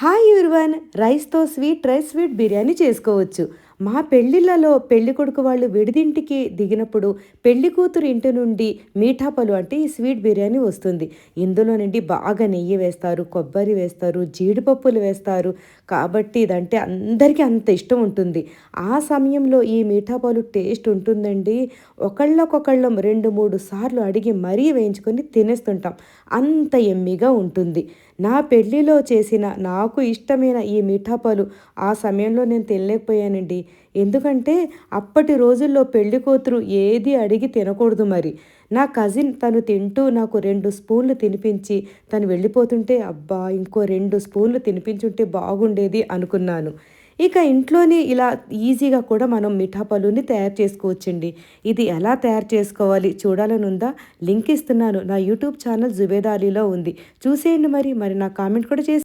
Hi everyone రైస్తో sweet rice sweet biryani చేసుకోవచ్చు. మా పెళ్ళిళ్ళలో పెళ్ళి కొడుకు వాళ్ళు విడిదింటికి దిగినప్పుడు పెళ్ళి కూతురు ఇంటి నుండి మీఠాపలు అంటే ఈ స్వీట్ బిర్యానీ వస్తుంది. ఇందులో నుండి బాగా నెయ్యి వేస్తారు కొబ్బరి వేస్తారు జీడిపప్పులు వేస్తారు. కాబట్టి ఇదంటే అందరికీ అంత ఇష్టం ఉంటుంది. ఆ సమయంలో ఈ మీఠాపాలు టేస్ట్ ఉంటుందండి. ఒకళ్ళకొకళ్ళం రెండు మూడు సార్లు అడిగి మరీ వేయించుకొని తినేస్తుంటాం. అంత ఎమ్మిగా ఉంటుంది. నా పెళ్ళిలో చేసిన నాకు ఇష్టమైన ఈ మిఠాపాలు ఆ సమయంలో నేను తినలేకపోయానండి. ఎందుకంటే అప్పటి రోజుల్లో పెళ్ళి కూతురు ఏది అడిగి తినకూడదు మరి. నా కజిన్ తను తింటూ నాకు రెండు స్పూన్లు తినిపించి తను వెళ్ళిపోతుంటే అబ్బా ఇంకో రెండు స్పూన్లు తినిపించుంటే బాగుండేది అనుకున్నాను. ఇక ఇంట్లోనే ఇలా ఈజీగా కూడా మనం మిఠా పలుని తయారు చేసుకోవచ్చండి. ఇది ఎలా తయారు చేసుకోవాలి చూడాలనుందా? లింక్ ఇస్తున్నాను. నా యూట్యూబ్ ఛానల్ జుబేదాలీలో ఉంది. చూసేయండి మరి. మరి నా కామెంట్ కూడా చేసి